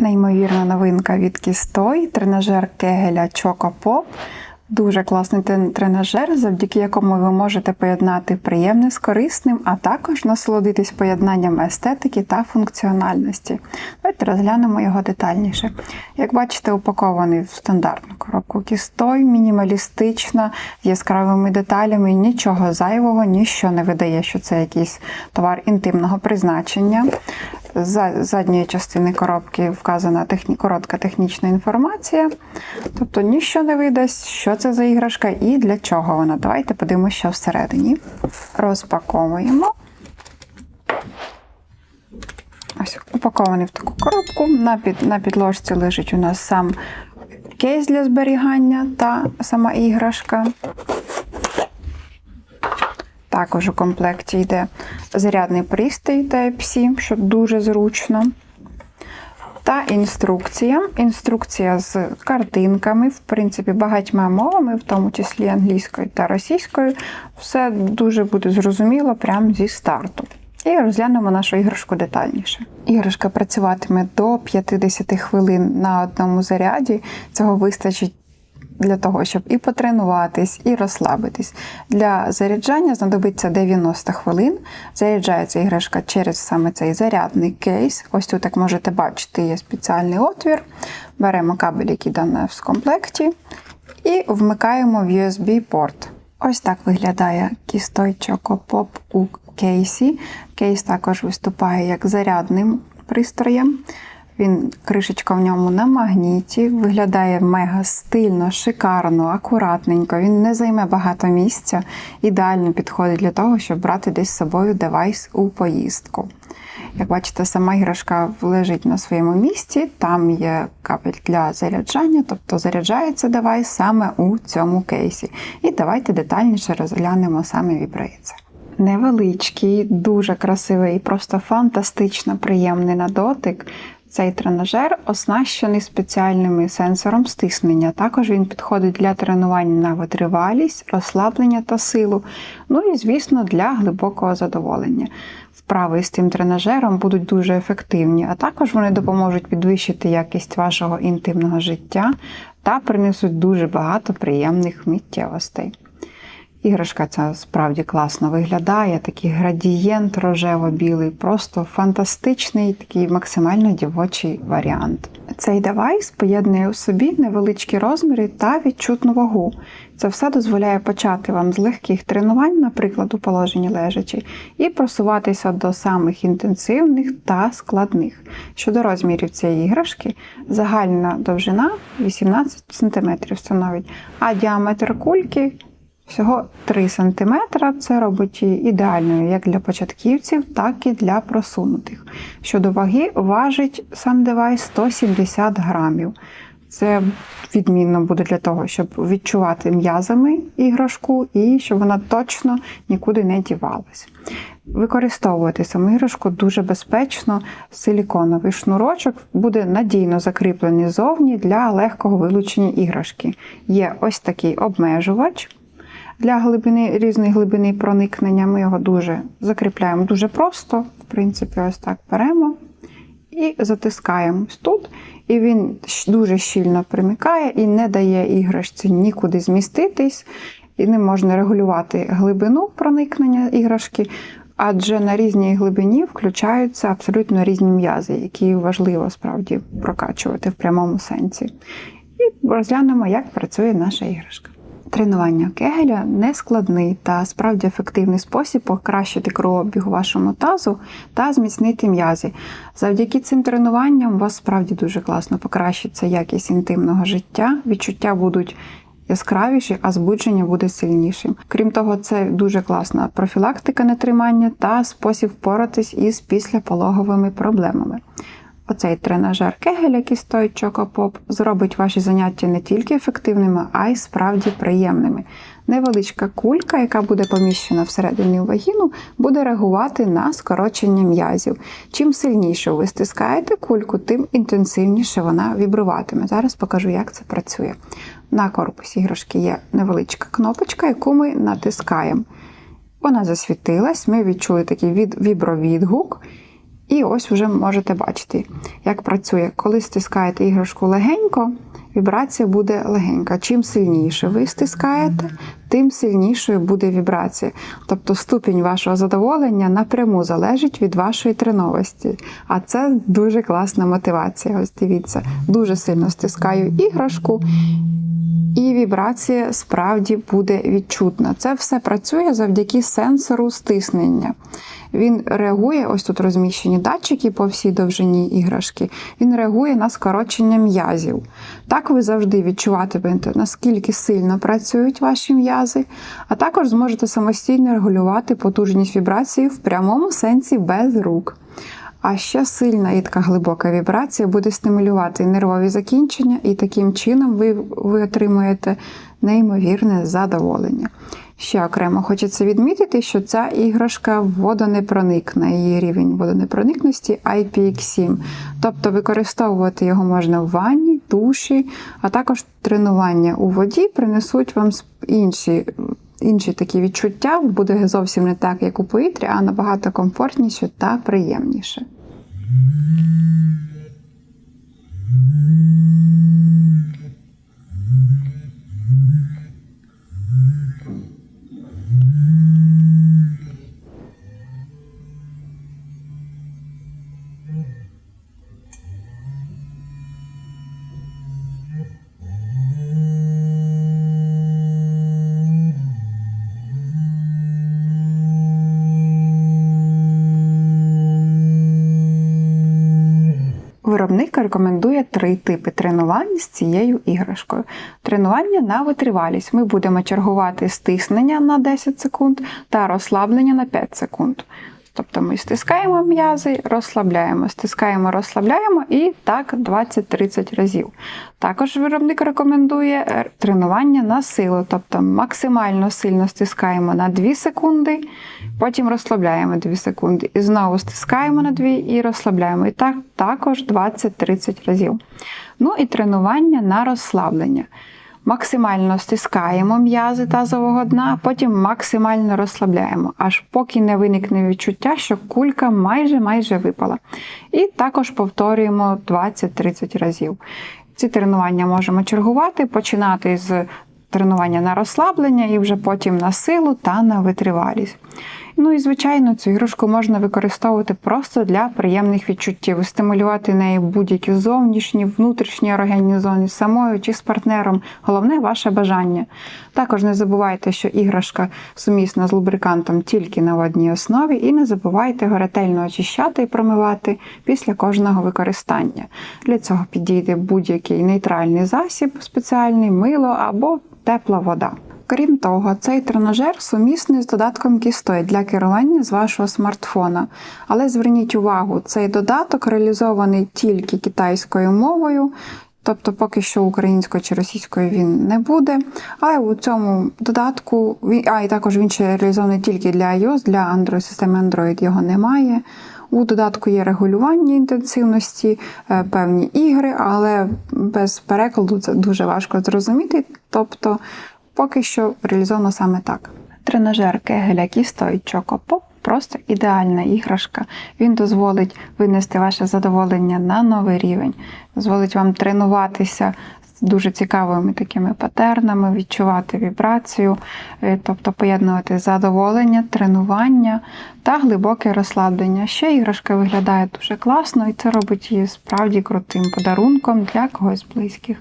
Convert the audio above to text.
Неймовірна новинка від Кістой, тренажер Кегеля Чокопоп. Дуже класний тренажер, завдяки якому ви можете поєднати приємне з корисним, а також насолодитись поєднанням естетики та функціональності. Давайте розглянемо його детальніше. Як бачите, упакований в стандартну коробку кістой, мінімалістична, з яскравими деталями, нічого зайвого, ніщо не видає, що це якийсь товар інтимного призначення. З задньої частини коробки вказана техні... коротка технічна інформація. Тобто ніщо не видасть, що це за іграшка і для чого вона. Давайте подивимося, що всередині. Розпаковуємо. Ось упакований в таку коробку. На, під... на підложці лежить у нас сам кейс для зберігання та сама іграшка. Також у комплекті йде зарядний пристрій Type-C, що дуже зручно. Та інструкція. Інструкція з картинками, в принципі, багатьма мовами, в тому числі англійською та російською. Все дуже буде зрозуміло прямо зі старту. І розглянемо нашу іграшку детальніше. Іграшка працюватиме до 50 хвилин на одному заряді. Цього вистачить для того, щоб і потренуватись, і розслабитись. Для заряджання знадобиться 90 хвилин. Заряджається іграшка через саме цей зарядний кейс. Ось тут, як можете бачити, є спеціальний отвір. Беремо кабель, який дане в комплекті, і вмикаємо в USB-порт. Ось так виглядає кістой Choco у кейсі. Кейс також виступає як зарядним пристроєм. Він кришечка в ньому на магніті, виглядає мега стильно, шикарно, акуратненько. Він не займе багато місця, ідеально підходить для того, щоб брати десь з собою девайс у поїздку. Як бачите, сама іграшка лежить на своєму місці, там є кабель для заряджання, тобто заряджається девайс саме у цьому кейсі. І давайте детальніше розглянемо саме вібрейце. Невеличкий, дуже красивий і просто фантастично приємний на дотик. Цей тренажер оснащений спеціальним сенсором стиснення. Також він підходить для тренувань на витривалість, розслаблення та силу. Ну і, звісно, для глибокого задоволення. Вправи з цим тренажером будуть дуже ефективні, а також вони допоможуть підвищити якість вашого інтимного життя та принесуть дуже багато приємних миттєвостей. Іграшка ця справді класно виглядає, такий градієнт рожево-білий, просто фантастичний, такий максимально дівочий варіант. Цей девайс поєднує у собі невеличкі розміри та відчутну вагу. Це все дозволяє почати вам з легких тренувань, наприклад, у положенні лежачі, і просуватися до самих інтенсивних та складних. Щодо розмірів цієї іграшки, загальна довжина 18 см становить, а діаметр кульки Всього 3 см це робить ідеальною як для початківців, так і для просунутих. Щодо ваги, важить сам девайс 170 грамів. Це відмінно буде для того, щоб відчувати м'язами іграшку і щоб вона точно нікуди не дівалась. Використовувати саму іграшку дуже безпечно, силіконовий шнурочок буде надійно закріплений зовні для легкого вилучення іграшки. Є ось такий обмежувач. Для глибини різної глибини проникнення ми його дуже закріпляємо дуже просто. В принципі, ось так беремо і затискаємо тут. І він дуже щільно примикає і не дає іграшці нікуди зміститись, і не можна регулювати глибину проникнення іграшки, адже на різній глибині включаються абсолютно різні м'язи, які важливо справді прокачувати в прямому сенсі. І розглянемо, як працює наша іграшка. Тренування кегеля нескладний та справді ефективний спосіб покращити кровообіг у вашому тазу та зміцнити м'язи. Завдяки цим тренуванням у вас справді дуже класно покращиться якість інтимного життя, відчуття будуть яскравіші, а збудження буде сильнішим. Крім того, це дуже класна профілактика нетримання та спосіб впоратись із післяпологовими проблемами. Оцей тренажер Кегеля, який стоїть Чокопоп, зробить ваші заняття не тільки ефективними, а й справді приємними. Невеличка кулька, яка буде поміщена всередині вагіну, буде реагувати на скорочення м'язів. Чим сильніше ви стискаєте кульку, тим інтенсивніше вона вібруватиме. Зараз покажу, як це працює. На корпусі іграшки є невеличка кнопочка, яку ми натискаємо. Вона засвітилась, ми відчули такий від... вібровідгук. І ось вже можете бачити, як працює. Коли стискаєте іграшку легенько, вібрація буде легенька. Чим сильніше ви стискаєте, тим сильнішою буде вібрація. Тобто ступінь вашого задоволення напряму залежить від вашої треновості. А це дуже класна мотивація. Ось дивіться, дуже сильно стискаю іграшку. І вібрація справді буде відчутна. Це все працює завдяки сенсору стиснення. Він реагує, ось тут розміщені датчики по всій довжині іграшки. Він реагує на скорочення м'язів. Так ви завжди відчуватимете, наскільки сильно працюють ваші м'язи, а також зможете самостійно регулювати потужність вібрації в прямому сенсі без рук. А ще сильна і така глибока вібрація буде стимулювати нервові закінчення, і таким чином ви, ви отримуєте неймовірне задоволення. Ще окремо хочеться відмітити, що ця іграшка водонепроникна, її рівень водонепроникності IPX7. Тобто використовувати його можна в ванні, душі, а також тренування у воді принесуть вам інші. Інші такі відчуття буде зовсім не так, як у повітрі, а набагато комфортніше та приємніше. Виробник рекомендує три типи тренувань з цією іграшкою. Тренування на витривалість. Ми будемо чергувати стиснення на 10 секунд та розслаблення на 5 секунд. Тобто ми стискаємо м'язи, розслабляємо, стискаємо, розслабляємо і так 20-30 разів. Також виробник рекомендує е, тренування на силу, тобто максимально сильно стискаємо на 2 секунди, потім розслабляємо 2 секунди. І знову стискаємо на 2 і розслабляємо. І так також 20-30 разів. Ну і тренування на розслаблення. Максимально стискаємо м'язи тазового дна, потім максимально розслабляємо, аж поки не виникне відчуття, що кулька майже майже випала. І також повторюємо 20-30 разів. Ці тренування можемо чергувати, починати з тренування на розслаблення і вже потім на силу та на витривалість. Ну і, звичайно, цю іграшку можна використовувати просто для приємних відчуттів, стимулювати неї будь-які зовнішні, внутрішні ерогенні зони, самою чи з партнером. Головне ваше бажання. Також не забувайте, що іграшка сумісна з лубрикантом тільки на водній основі, і не забувайте його ретельно очищати і промивати після кожного використання. Для цього підійде будь-який нейтральний засіб, спеціальний мило або тепла вода. Крім того, цей тренажер сумісний з додатком Кістой для керування з вашого смартфона. Але зверніть увагу, цей додаток реалізований тільки китайською мовою. Тобто, поки що українською чи російською він не буде. Але у цьому додатку, а і також він ще реалізований тільки для iOS, для Android, системи Android його немає. У додатку є регулювання інтенсивності, е, певні ігри, але без перекладу це дуже важко зрозуміти. Тобто, поки що реалізовано саме так. Тренажер Кегеля Кістой Чокопоп просто ідеальна іграшка. Він дозволить винести ваше задоволення на новий рівень, дозволить вам тренуватися з дуже цікавими такими патернами, відчувати вібрацію, е, тобто поєднувати задоволення, тренування та глибоке розслаблення. Ще іграшка виглядає дуже класно, і це робить її справді крутим подарунком для когось близьких.